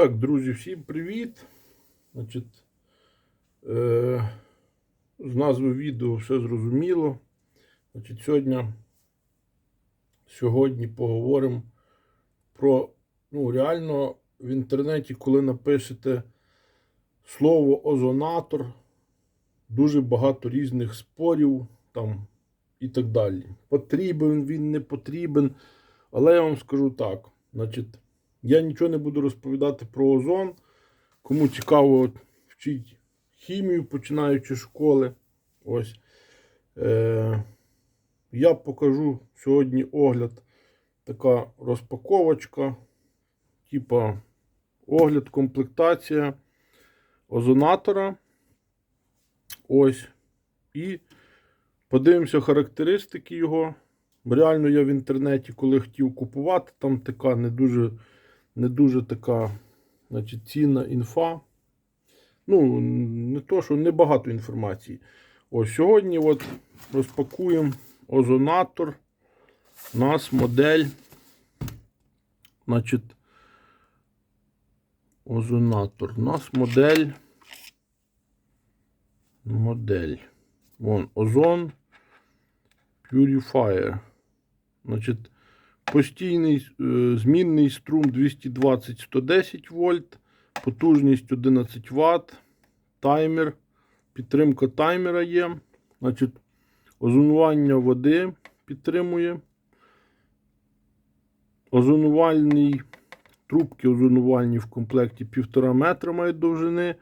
Так, друзі, всім привіт. Значить, е, з назви відео все зрозуміло. Значить, сьогодні, сьогодні поговоримо про ну, реально в інтернеті, коли напишете слово озонатор, дуже багато різних спорів там і так далі. Потрібен він, не потрібен. Але я вам скажу так. Значить, я нічого не буду розповідати про озон. Кому цікаво, вчить хімію, починаючи з школи. Ось. Е, я покажу сьогодні огляд, така розпаковочка, типа огляд, комплектація озонатора. Ось. І подивимося характеристики його. Реально я в інтернеті, коли хотів купувати, там така не дуже не дуже така значить, цінна інфа. Ну, не то, що небагато інформації. Ось сьогодні от розпакуємо озонатор. У нас модель. Значить, озонатор. У нас модель. Модель. Вон, озон Purifier. Значить, постійний е, змінний струм 220-110 вольт, потужність 11 Вт, таймер, підтримка таймера є. Значить, озонування води підтримує. Озонувальний, трубки озонувальні в комплекті 1,5 метра мають довжини,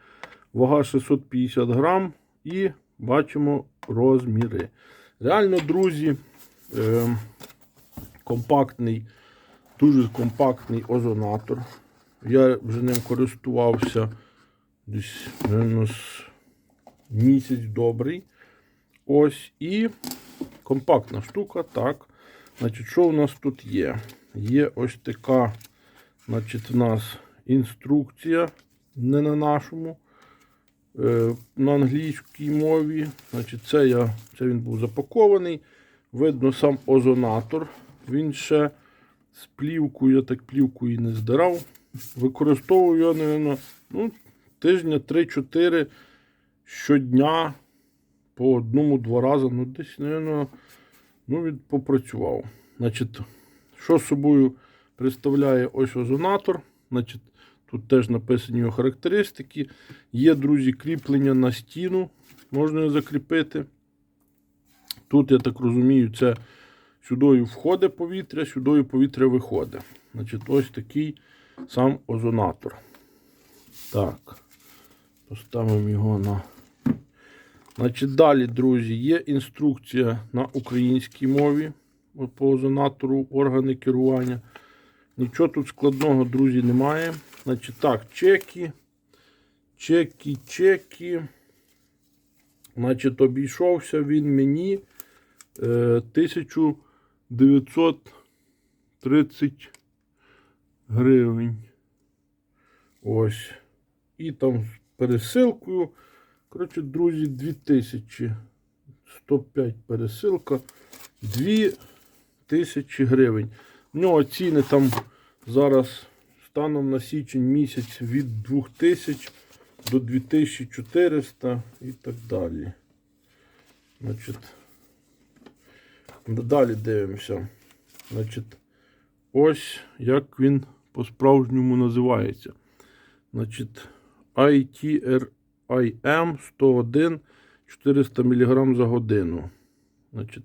вага 650 грам і бачимо розміри. Реально, друзі, е, компактний, дуже компактний озонатор. Я вже ним користувався десь з місяць добрий. Ось і компактна штука. Так. Значить, що у нас тут є? Є ось така, значить, у нас інструкція, не на нашому, е, на англійській мові. Значить, це, я, це він був запакований. Видно сам озонатор. Він ще з плівкою, я так плівку і не здирав. Використовую я, напевно, ну, тижня 3-4 щодня по одному-два рази. Ну, десь, напевно, ну, він попрацював. Значить, що собою представляє ось озонатор. Значить, Тут теж написані його характеристики. Є, друзі, кріплення на стіну. Можна закріпити. Тут, я так розумію, це Сюди входить повітря, сюди повітря виходить. Значить, Ось такий сам озонатор. Так, поставимо його на. Значить, Далі, друзі, є інструкція на українській мові по озонатору органи керування. Нічого тут складного, друзі, немає. Значить, Так, чеки, чеки, чеки. Значить, обійшовся він мені. Е, 1000 930 гривень. Ось. І там з пересилкою. Коротше, друзі, 2105 пересилка. 2000 гривень. В нього ціни там зараз станом на січень місяць від 2000 до 2400 і так далі. Значить далі дивимося. Значить, ось як він по-справжньому називається. Значить, ITRIM 101 400 мг за годину. Значить,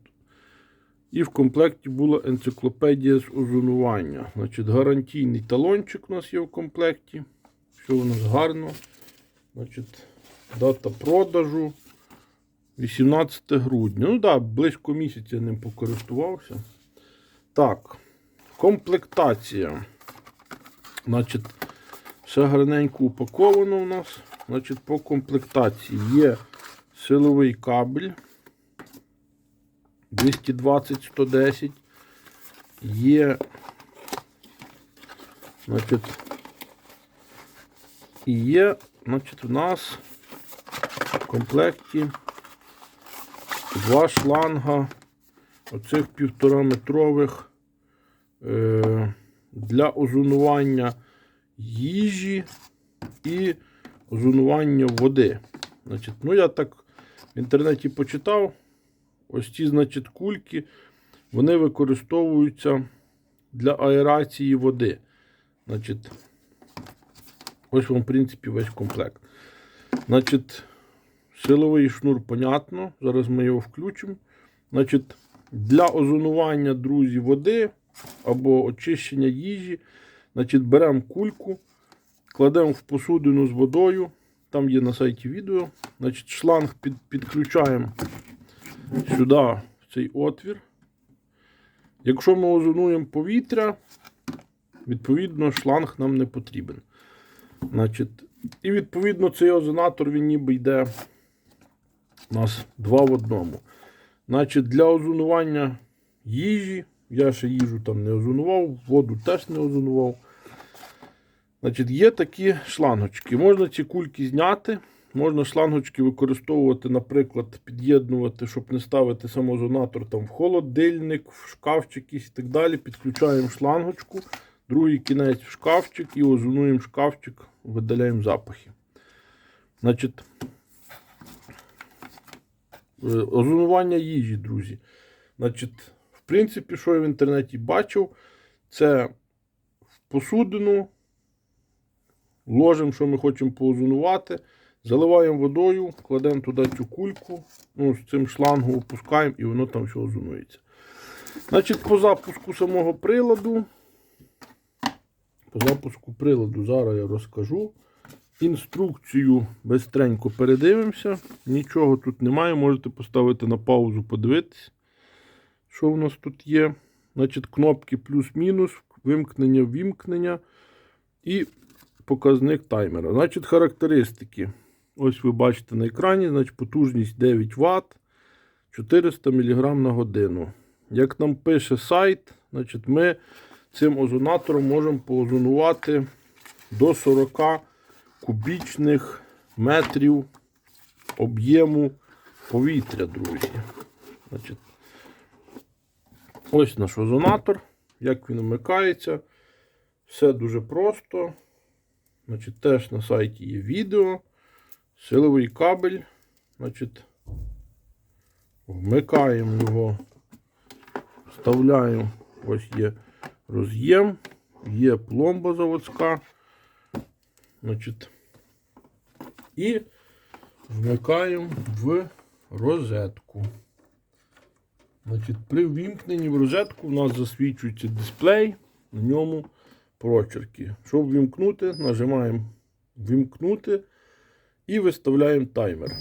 і в комплекті була енциклопедія з озонування. Значить, гарантійний талончик у нас є в комплекті. Все у нас гарно. Значить, Дата продажу 18 грудня. Ну так, да, близько місяця ним покористувався. Так, комплектація. Значить, все гарненько упаковано у нас. Значить, по комплектації є силовий кабель. 220-110. Є, значить, і є, значить, у нас в комплекті два шланга оцих півтораметрових е, для озонування їжі і озонування води. Значить, ну я так в інтернеті почитав. Ось ці, значить, кульки, вони використовуються для аерації води. Значить, ось вам, в принципі, весь комплект. Значить, силовий шнур, понятно. Зараз ми його включимо. Значить, для озонування, друзі, води або очищення їжі, значить, беремо кульку, кладемо в посудину з водою. Там є на сайті відео. Значить, шланг під, підключаємо сюди, в цей отвір. Якщо ми озонуємо повітря, відповідно, шланг нам не потрібен. Значить, і відповідно цей озонатор він ніби йде у нас два в одному. Значить, для озонування їжі, я ще їжу там не озонував, воду теж не озонував. Значить, є такі шлангочки. Можна ці кульки зняти. Можна шлангочки використовувати, наприклад, під'єднувати, щоб не ставити самозонатор там в холодильник, в шкафчик і так далі. Підключаємо шлангочку, другий кінець в шкафчик і озонуємо шкафчик, видаляємо запахи. Значить, озонування їжі, друзі. Значить, в принципі, що я в інтернеті бачив, це в посудину ложимо, що ми хочемо поозонувати, заливаємо водою, кладемо туди цю кульку, ну, з цим шлангом опускаємо і воно там все озонується. Значить, по запуску самого приладу, по запуску приладу зараз я розкажу. Інструкцію бистренько передивимося. Нічого тут немає. Можете поставити на паузу, подивитись, що в нас тут є. Значить, кнопки плюс-мінус, вимкнення, вімкнення і показник таймера. Значить, характеристики. Ось ви бачите на екрані, значить, потужність 9 Вт, 400 мг на годину. Як нам пише сайт, значить, ми цим озонатором можемо поозонувати до 40 кубічних метрів об'єму повітря, друзі. Значить, ось наш озонатор, як він вмикається. Все дуже просто. Значить, теж на сайті є відео, силовий кабель. Значить, вмикаємо його, вставляємо, ось є роз'єм, є пломба заводська. Значить, і вмикаємо в розетку. Значить, при ввімкненні в розетку у нас засвічується дисплей, на ньому прочерки. Щоб вімкнути, нажимаємо вімкнути і виставляємо таймер.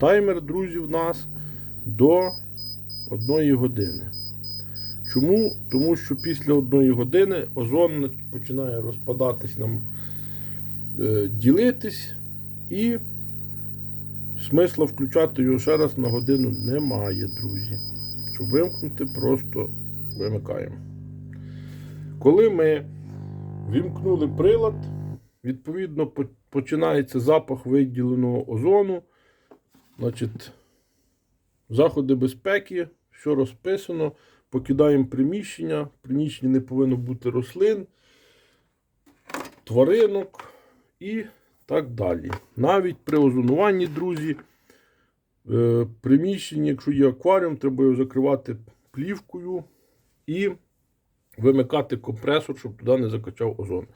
Таймер, друзі, в нас до 1 години. Чому? Тому що після 1 години озон починає розпадатись нам, ділитись, і смисла включати його ще раз на годину немає, друзі. Щоб вимкнути, просто вимикаємо. Коли ми вімкнули прилад, відповідно починається запах виділеного озону. Значить, заходи безпеки, все розписано. Покидаємо приміщення. В приміщенні не повинно бути рослин, тваринок і так далі. Навіть при озонуванні, друзі, е, приміщення, якщо є акваріум, треба його закривати плівкою і вимикати компресор, щоб туди не закачав озон.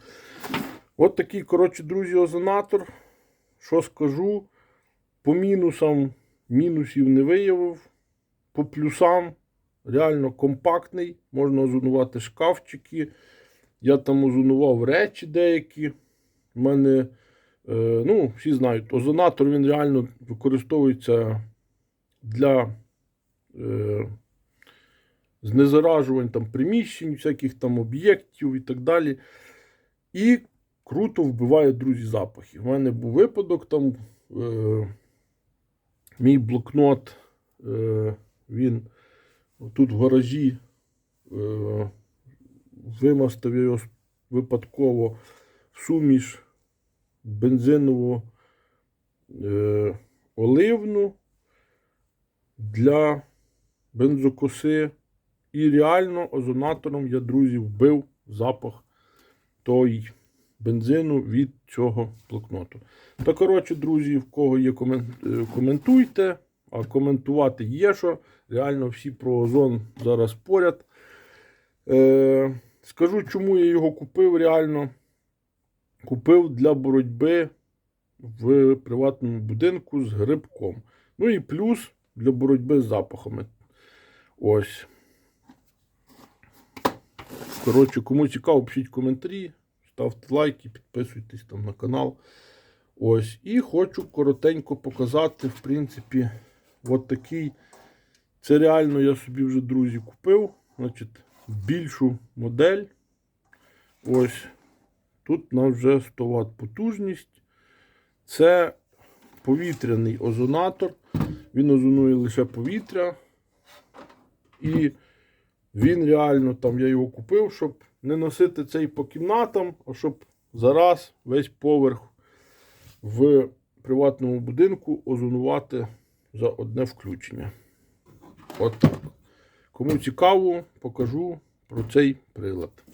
От такий, коротше, друзі, озонатор. Що скажу? По мінусам мінусів не виявив. По плюсам реально компактний. Можна озонувати шкафчики. Я там озонував речі деякі. У мене, е, ну, всі знають, озонатор він реально використовується для е, знезаражувань там, приміщень, всяких там об'єктів і так далі. І круто вбиває, друзі, запахи. У мене був випадок, там е, мій блокнот, е, він тут в гаражі е, вимастив його випадково суміш бензиново е, оливну для бензокоси. І реально озонатором я, друзі, вбив запах той бензину від цього блокноту. Та, коротше, друзі, в кого є е, коментуйте, а коментувати є що. Реально всі про озон зараз поряд. Е, скажу, чому я його купив реально. Купив для боротьби в приватному будинку з грибком. Ну і плюс для боротьби з запахами. Ось. Коротше, кому цікаво, пишіть коментарі, ставте лайки, підписуйтесь там на канал. Ось. І хочу коротенько показати, в принципі, от такий. Це реально я собі вже, друзі, купив. Значить, більшу модель. Ось. Тут у нас вже 100 Вт потужність. Це повітряний озонатор. Він озонує лише повітря. І він реально там я його купив, щоб не носити цей по кімнатам, а щоб зараз весь поверх в приватному будинку озонувати за одне включення. От так. Кому цікаво, покажу про цей прилад.